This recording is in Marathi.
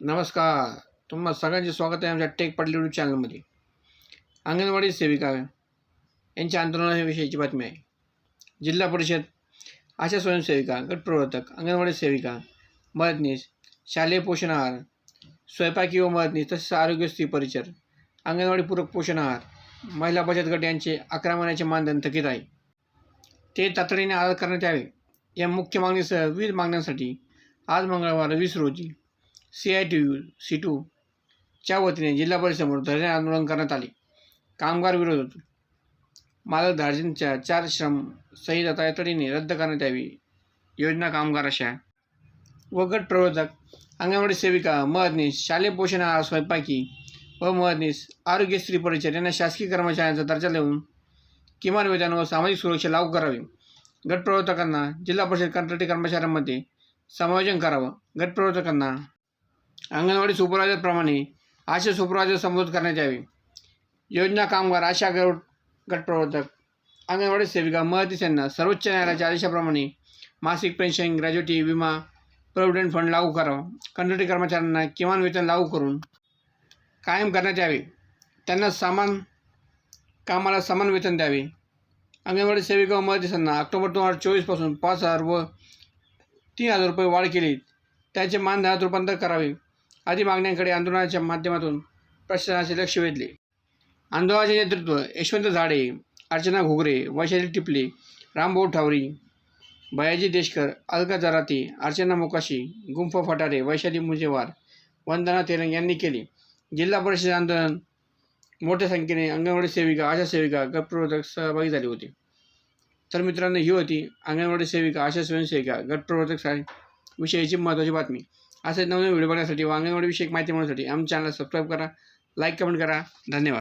नमस्कार. तुम्हा सगळ्यांचे स्वागत आहे आमच्या टेक पडली यूट्यूब चॅनलमध्ये अंगणवाडी सेविका यांच्या आंदोलनाविषयीची बातमी आहे. जिल्हा परिषद आशा स्वयंसेविका गटप्रवर्तक अंगणवाडी सेविका मदतनीस शालेय पोषण आहार स्वयंपाकी व मदतनीस तसेच आरोग्य स्त्री परिचर अंगणवाडी पूरक पोषण आहार महिला बचत गट यांचे अकरा महिन्याचे मानधन थकीत आहे. ते तातडीने आधार करण्यात यावे. या मुख्य मागणीसह विविध मागण्यांसाठी आज मंगळवार वीस रोजी C I T U C टूच्या वतीने जिल्हा परिषदेसमोर धरणे आंदोलन करण्यात आले. कामगार विरोधात मालक दार्जिनच्या चार श्रम संहिता तातडीने रद्द करण्यात यावी. योजना कामगार अशा. व गट प्रवर्तक अंगणवाडी सेविका मदतनीस शालेय पोषण आहार स्वयंपाकी व मदनीस आरोग्य स्त्री परिचर यांना शासकीय कर्मचाऱ्यांचा दर्जा देऊन किमान वेतन व सामाजिक सुरक्षा लागू करावी. गट प्रवर्तकांना जिल्हा परिषद कंत्राटी कर्मचाऱ्यांमध्ये समायोजन करावं. गट प्रवर्तकांना अंगणवाडी सुपरवायझरप्रमाणे आशा सुपरवायझर संबोधित करण्यात यावे. योजना कामगार आशा गट गटप्रवर्तक अंगणवाडी सेविका मदतीस यांना सर्वोच्च न्यायालयाच्या आदेशाप्रमाणे मासिक पेन्शन ग्रॅज्युटी विमा प्रॉव्हिडंट फंड लागू करावा. कंत्राटी कर्मचाऱ्यांना किमान वेतन लागू करून कायम करण्यात यावे. त्यांना समान कामाला समान वेतन द्यावे. अंगणवाडी सेविका व मदतीसांना ऑक्टोबर दोन हजार चोवीसपासून पाच हजार व तीन हजार रुपये वाढ केली. त्याचे मानधनात रूपांतर करावे. आदी मागण्यांकडे आंदोलनाच्या माध्यमातून प्रशासनाचे लक्ष वेधले. आंदोलनाचे नेतृत्व यशवंत झाडे अर्चना घोगरे वैशाली टिपले रामभाऊ ठावरी भयाजी देशकर अलका जराते अर्चना मोकाशी गुंफा फटारे वैशाली मुजेवार वंदना तेलंग यांनी केले. जिल्हा परिषद आंदोलन मोठ्या संख्येने अंगणवाडी सेविका आशा सेविका गटप्रवर्तक सहभागी झाले होते. तर मित्रांनो ही होती अंगणवाडी सेविका आशा स्वयंसेविका गटप्रवर्तक विषयीची महत्त्वाची बातमी. असे नवीन व्हिडिओ बघण्यासाठी व माहिती मिळवण्यासाठी आमच्या चॅनलला सबस्क्राईब करा लाईक कमेंट करा. धन्यवाद.